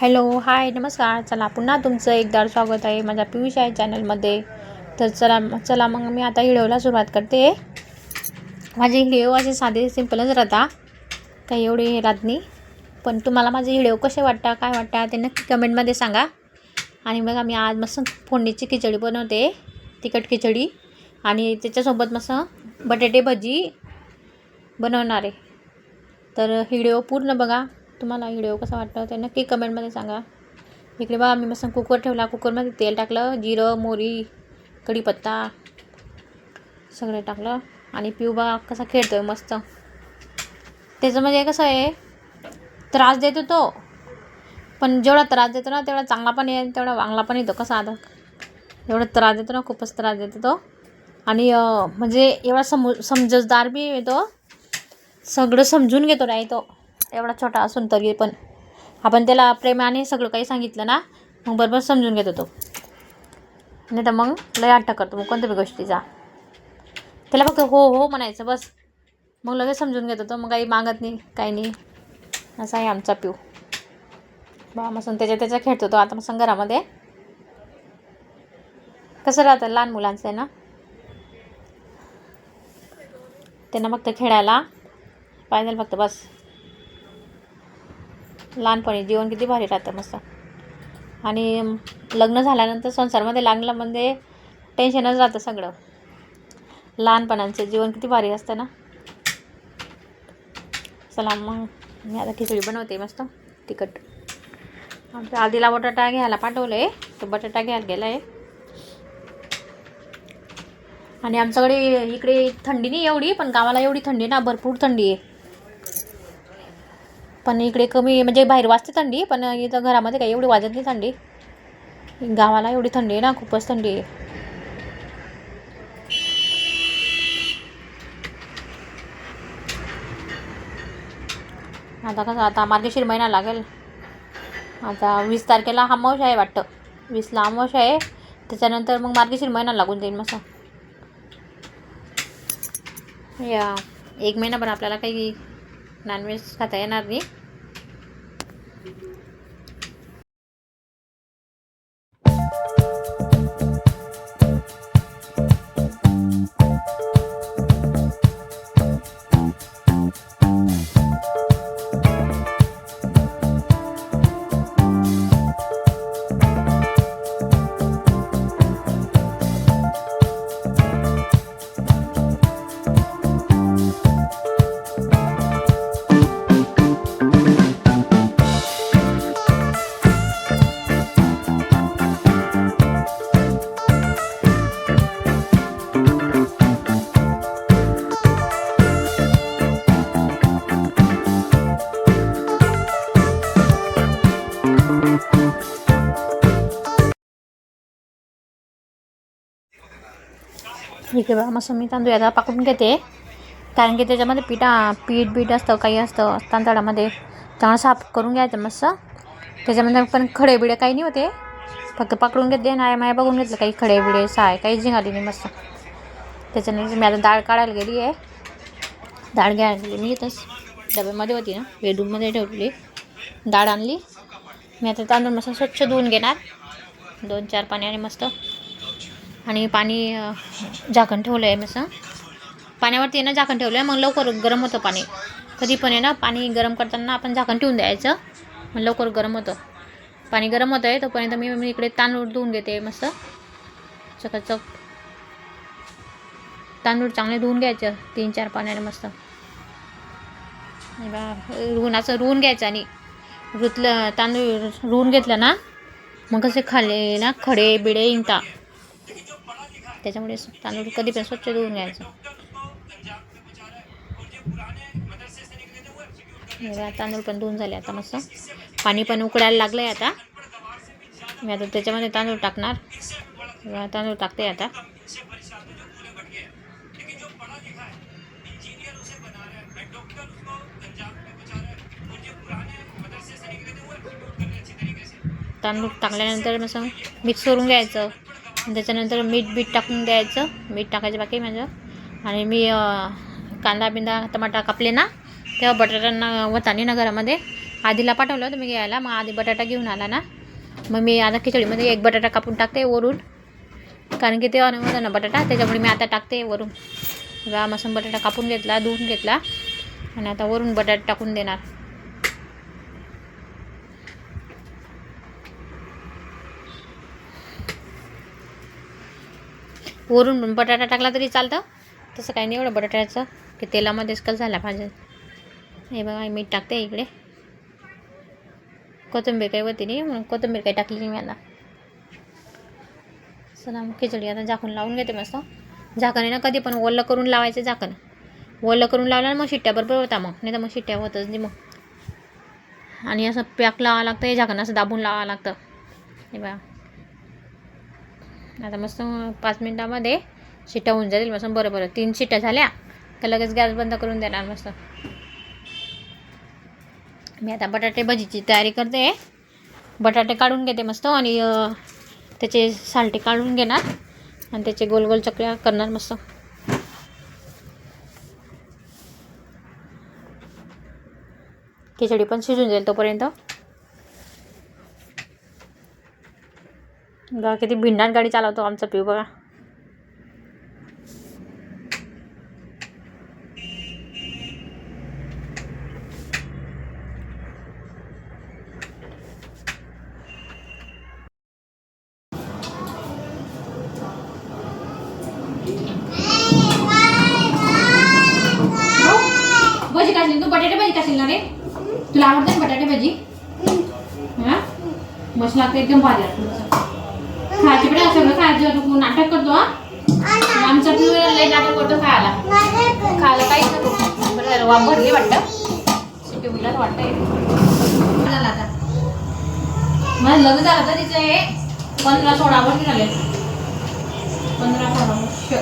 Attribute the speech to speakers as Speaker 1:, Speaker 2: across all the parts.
Speaker 1: Hello hi नमस्कार. चला पुन्हा तुमचं एकदा स्वागत आहे माझ्या पियुष आहे चॅनलमध्ये. तर चला चला मग मी आता व्हिडिओला सुरुवात करते. माझे हिडिओ असे साधे सिम्पलच राहता. काही एवढे हे राहत नाही. पण तुम्हाला माझे हिडिओ कसे वाटता काय वाटता ते नक्की कमेंटमध्ये सांगा. आणि मग मी आज मस्त फोडणीची खिचडी बनवते. तिखट खिचडी. आणि त्याच्यासोबत मस्त बटाटे भजी बनवणार आहे. तर व्हिडिओ पूर्ण बघा. तुम्हाला व्हिडिओ कसा वाटतं ते नक्की कमेंटमध्ये सांगा. इकडे बा मी मस्त कुकर ठेवला. कुकरमध्ये तेल टाकलं जिरं मोरी कढीपत्ता सगळं टाकलं. आणि पिऊ बा कसा खेळतो आहे मस्त. त्याचं म्हणजे कसं आहे त्रास देतो तो. पण जेवढा त्रास देतो ना तेवढा चांगला पण आहे तेवढा वांगला पण येतो कसा आता एवढा त्रास देतो ना खूपच त्रास देतो तो. आणि म्हणजे एवढा समू समजदार बी येतो. सगळं समजून घेतो नाही तो. एवढा छोटा असून तरी पण. आपण त्याला प्रेमाने सगळं काही सांगितलं ना मग बरोबर समजून घेतो तो. नाही तर मग लय अट्टा करतो. मग कोणत्या बी गोष्टीचा. त्याला फक्त हो हो म्हणायचं बस. मग लगेच समजून घेतो तो. मग काही मागत नाही काही नाही. असा आहे आमचा पिऊ. बा मग त्याच्या त्याच्या खेळतो तो आता मग घरामध्ये. कसं राहतं? लहान मुलांचं आहे ना? त्यांना फक्त खेळायला पाहिजे फक्त बस. लहानपणी जीवन किती भारी राहतं मस्त. आणि लग्न झाल्यानंतर संसारमध्ये लागलं म्हणजे टेन्शनच राहतं सगळं. लहानपणाचं जीवन किती भारी असतं ना. चला मग मी आता खिचडी बनवते मस्त तिखट. आमच्या आधीला बटाटा घ्यायला पाठवलं आहे तो बटाटा घ्यायला गेला आहे आणि आमच्याकडे इकडे थंडी नाही एवढी पण गावाला एवढी थंडी ना भरपूर थंडी आहे. पण इकडे कमी म्हणजे बाहेर वाजते थंडी पण इथं घरामध्ये काही एवढी वाजत नाही थंडी. गावाला एवढी थंडी आहे ना खूपच थंडी आहे. आता कसं आता मार्गशीर महिना लागेल. आता वीस तारखेला अमावश आहे वाटतं. वीसला अमावश आहे त्याच्यानंतर मग मार्गशीर महिना लागून जाईल मस्त. या एक महिनाभर आपल्याला काही नॉनव्हेज खाता येणार नाही. इकडे बघा मस्त मी तांदूळ आता पाकडून घेते. कारण की त्याच्यामध्ये पिठा पीठ बीठ असतं काही असतं तांदळामध्ये. चांगलं साफ करून घ्यायचं मस्त. त्याच्यामध्ये पण खडे बिडे काही नाही होते. फक्त पकडून घेतले नाही माया बघून घेतलं काही खडे बिडे साय काही जिंगाली नाही मस्त. त्याच्यानंतर मी आता डाळ काढायला गेली आहे. डाळ घ्यायला गेली. मी इथंच डब्यामध्ये होती ना बेडरूममध्ये ठेवलेली. डाळ आणली. मी आता तांदूळ मस्त स्वच्छ धुवून घेणार. दोन चार पाण्याने मस्त आणि पाणी झाकण ठेवलं आहे मस्त पाण्यावरती आहे ना झाकण ठेवलं आहे मग लवकर गरम होतं पाणी. कधी पण आहे ना पाणी गरम करताना आपण झाकण ठेवून द्यायचं मग लवकर गरम होतं. पाणी गरम होतं आहे तोपर्यंत मी मी इकडे तांदूळ धुवून घेते मस्त चकाचक. तांदूळ चांगले धुवून घ्यायचं तीन चार पाण्याने मस्त. हे रुवून असं रुवून घ्यायचं आणि रुतलं तांदूळ रुवून घेतलं ना मग कसे खाले ना खडे बिडे इंगता त्याच्यामुळे तांदूळ कधी पण स्वच्छ धुवून घ्यायचं. तांदूळ पण धुवून झाले आता मस्त. पाणी पण उकडायला लागलं आहे आता. मी आता त्याच्यामध्ये तांदूळ टाकणार. तांदूळ टाकते आता. तांदूळ टाकल्यानंतर मस्त मिक्स करून घ्यायचं. त्याच्यानंतर मीठ बीठ टाकून द्यायचं. मीठ टाकायचं बाकी माझं. आणि मी कांदा बिंदा टमाटा कापले ना तेव्हा बटाट्यांना वतानी ना घरामध्ये. आधीला पाठवलं होतं मी घ्यायला मग आधी बटाटा घेऊन आला ना. मग मी आता खिचडीमध्ये एक बटाटा कापून टाकते वरून. कारण की ते होतं ना बटाटा त्याच्यामुळे मी आता टाकते वरून. बघा मसून बटाटा कापून घेतला धुवून घेतला. आणि आता वरून बटाटा टाकून देणार. वरून बटाटा टाकला तरी चालतं. तसं काही नाही एवढं बटाट्याचं की तेलामध्येच कल झाला पाहिजे. हे बघा मीठ टाकते इकडे. कोथिंबीर काही होती नाही म्हणून कोथिंबीर काही टाकली नाही मी आता. चला मग खिचडी आता झाकून लावून घेते मस्त. झाकण आहे ना कधी पण ओलं करून लावायचं झाकण. ओलं करून लावलं मग शिट्ट्या बरोबर होता मग नाही तर मग शिट्ट्या होतच नाही मग. आणि असं पॅक लावावं लागतं हे झाकण असं दाबून लावावं लागतं. हे बघा. आता मस्त पाच मिनटामध्ये शिट्ट्या होऊन जातील. मस्त बरं बरं. तीन शिट्ट्या झाल्या. तर लगेच गॅस बंद करून देणार मस्त. मी आता बटाटे भजीची तयारी करते. बटाटे काढून घेते मस्त आणि त्याचे सालटे काढून घेणार. आणि त्याचे गोल गोल चकल्या करणार मस्त. खिचडी पण शिजून जाईल तोपर्यंत. बघा किती भिंडाण गाडी चालवतो आमचा पिऊ बघा. भजी खाशील तू बटाटे भाजी खाशील ना रे? तुला आवडते ना बटाटे भाजी? हा? मस्त लागते एकदम भारी लागते. खायचे पण सगळं खायचं तू नाटक करतो हा? आणि आमचा पिऊ लय नाटक करतो खायला. खायला काहीच नको. बरं झालं वाप भरली वाटतं. उलट वाटतंय. झालं आता. मला लग्न झालं तर तिचे पंधरा सोळा वर्ष झाले. पंधरा सोळा वर्ष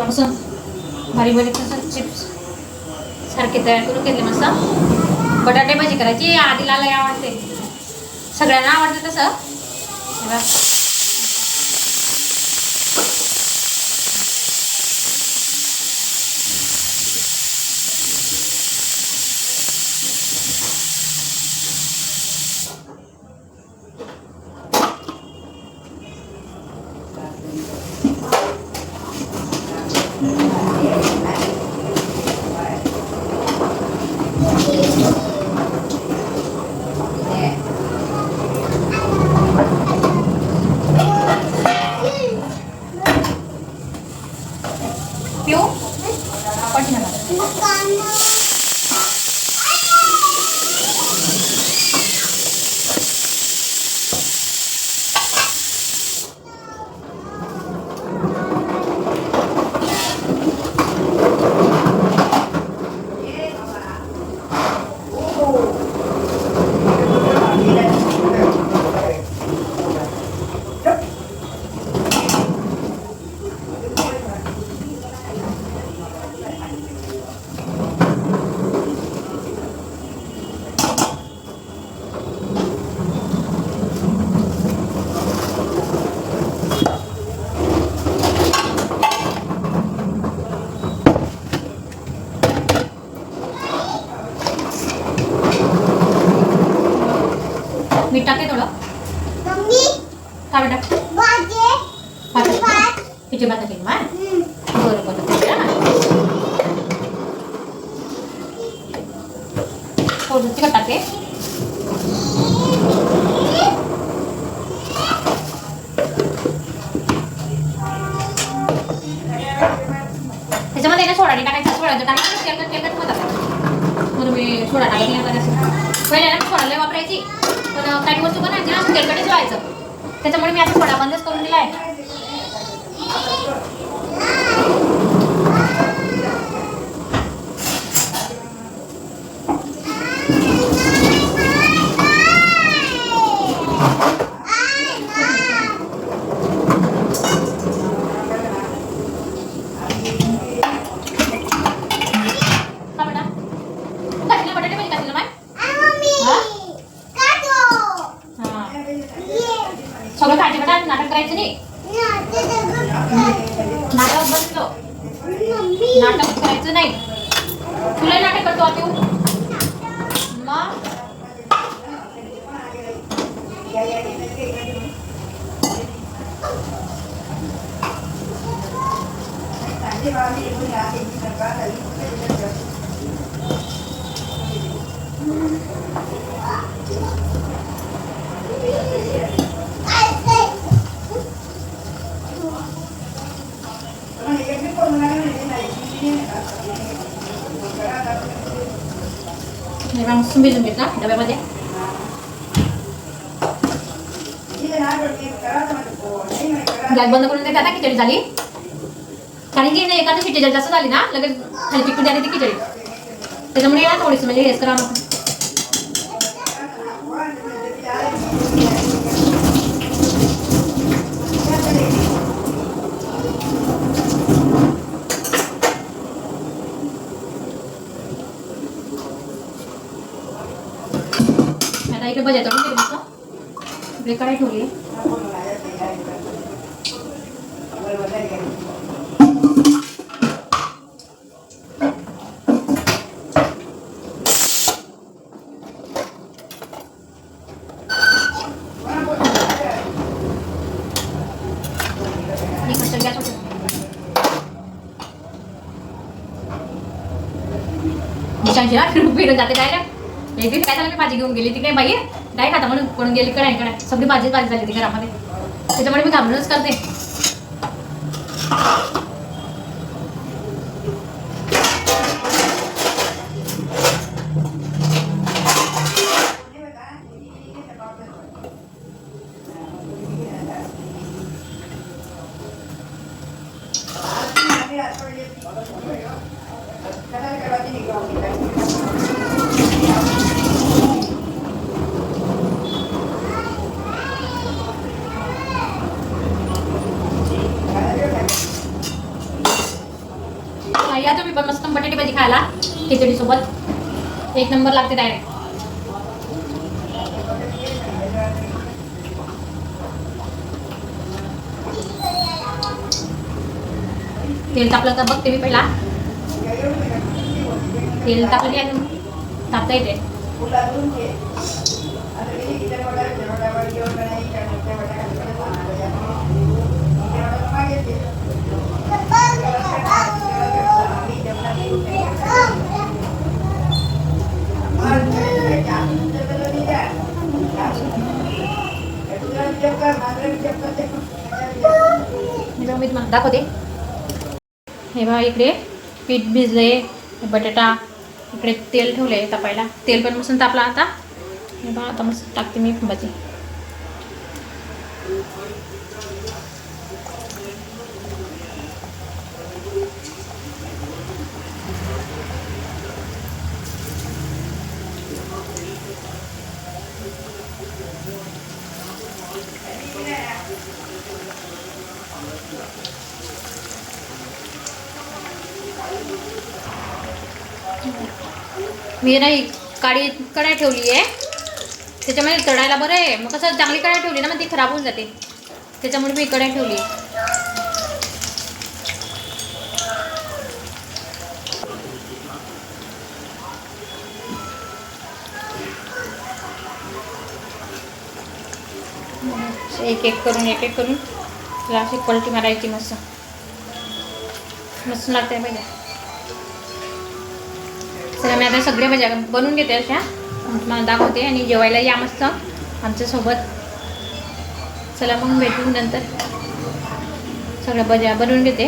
Speaker 1: असं बारीक बारीक तसं चिप्स सारखे तयार करून घेतले मस्त. बटाटे भाजी करायची आधीला लय आवडते. सगळ्यांना आवडते तसं. పట్టిన नाही टाकायचा तेलकट तेलकट होत आता. सोडा पहिले ना सोडा वापरायची. पण काही वस्तू ना तेलकटच व्हायचं. त्याच्यामुळे मी आता सोडा बंदच करून दिला आहे का बेटा घातले बटाटे पण घातले माय हा? हा. सगळं खायचे बेटा नाटक करायचं नाही नाटक बसलो नाटक करायचं नाही तुला नाटक करतो आता तू मग हे बघ मस्त भिजून घेत ना डब्यामध्ये गॅस बंद करून देतात ना खिचडी झाली कारण की नाही एखादी खिचडी जास्त झाली ना लगेच खाली चिकटून आली ती खिचडी. त्याच्यामुळे येणार थोडीशी म्हणजे हेच करा आता इकडे बजाय इकडे ठेवली इकडचं गॅस होतं दिशांची ना फिरून जाते डायरेक्ट एक काय झालं? मी भाजी घेऊन गेली ती काय बाई? नाही खाता म्हणून कोण गेली कडाई कडाई सगळी भाजी भाजी झाली ती घरामध्ये. त्याच्यामुळे मी घाबरूनच करते. या तुम्ही पण मस्त बटाटे भाजी खायला. खिचडी सोबत. एक नंबर लागते डायरेक्ट तेल तापलं तर बघते मी पहिला. तेल तापलं हे तुम्हाला दाखवते हे बघा इकडे पीठ भिजले बटाटा इकडे तेल ठेवले तापायला. तेल पण मस्त तापला आता. हे बघा आता मस्त टाकते मी भाजी मी नाही काळी कढाई ठेवली आहे. त्याच्यामध्ये तळायला बरं आहे. मग कसं चांगली कढाई ठेवली ना मग ती खराब होऊन जाते. त्याच्यामुळे मी कढाई ठेवली. एक एक करून एक एक करून. अशी क्वालिटी मारायची मस्त. मस्त लागते पाहिजे चला मी आता सगळ्या भाज्या बनवून घेते अशा. मग तुम्हाला दाखवते आणि जेवायला या मस्त. आमच्यासोबत चला मग भेटून नंतर. सगळ्या भाज्या बनवून घेते.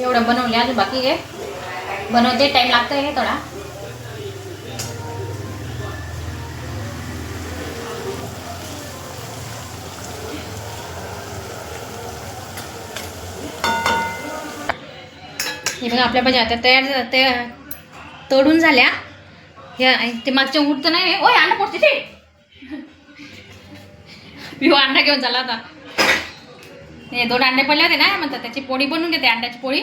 Speaker 1: एवढं बनवले अजून बाकी आहे बनवते टाईम लागतो आहे थोडा. हे बघा आपल्या भाज्या आता तयार ते तोडून झाल्या. ह्या ते मागच्या उठतं नाही. ओय अंडा पडते ते. विहो अंडा घेऊन झाला आता हे दोन अंडे पडले होते ना म्हणतात त्याची पोळी बनवून घेते अंड्याची पोळी.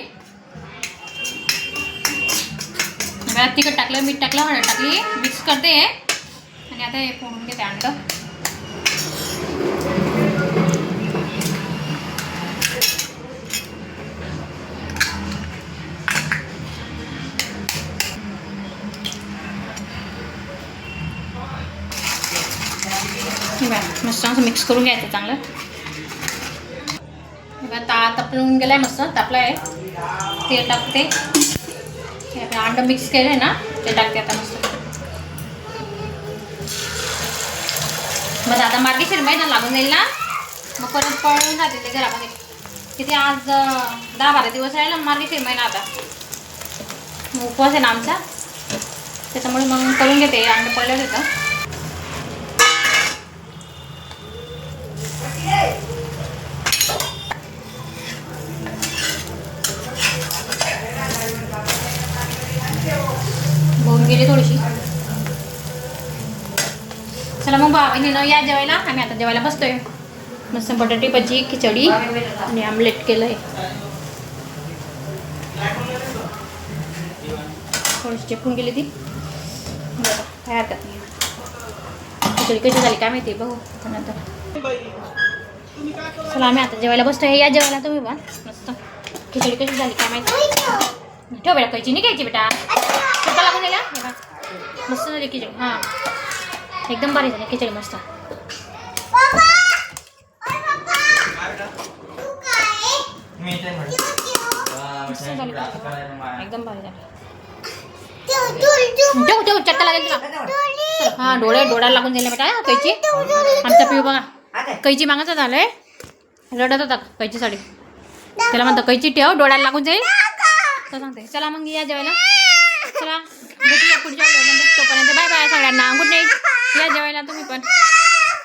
Speaker 1: बघा, तिखट टाकलं मीठ टाकलं हळद टाकली मिक्स करते आणि आता हे फोडून घेते अंड. असं मिक्स करून घ्यायचं चांगलं. बघा, ता तपलून गेलाय मस्त. तापला आहे ते टाकते अंड मिक्स केलं आहे ना ते टाकते आता मस्त. मग आता मार्गेशीर महिना लागून जाईल ना. मग परत पळून जाते ते घरामध्ये. किती आज दहा बारा दिवस राहिला मार्गेशीर महिना आता. मग उपवास आहे ना आमचा. त्याच्यामुळे मग करून घेते अंड पडलं होतं. गेली थोडीशी. चला मग बाबांनी या जेवायला आम्ही आता जेवायला बसतोय. मस्त बटाटे भजी खिचडी आणि आमलेट केलं आहे थोडीशी चिपकून गेली ती. बरं, काय हरकत नाही खिचडी कशी झाली काय माहिती बघू. आता. नंतर चला आम्ही आता जेवायला बसतोय. या जेवायला तुम्ही पण. मस्त. खिचडी कशी झाली काय माहिती? ठेव बेटा कैची नाही घ्यायची बेटा. चुका लागून गेला हे बघ. मस्त झाली खिचडी. हां. एकदम भारी झाली खिचडी मस्त. एकदम भारी झाली. ठेव ठेव चटका लागेल तुला. हां डोळे डोळ्याला लागून गेले बेटा कैची. आमचा पिऊ बघा. कैची मागायचं झालंय. रडत होता कैचीसाठी. त्याला म्हणतो कैची ठेव डोळ्याला लागून जाईल. तर सांगते. चला मग या जेवायला. चला. भेटूया पुढच्या व्हिडिओमध्ये. तोपर्यंत बाय बाय सगळ्यांना. गुड नाईट या जेवायला तुम्ही पण.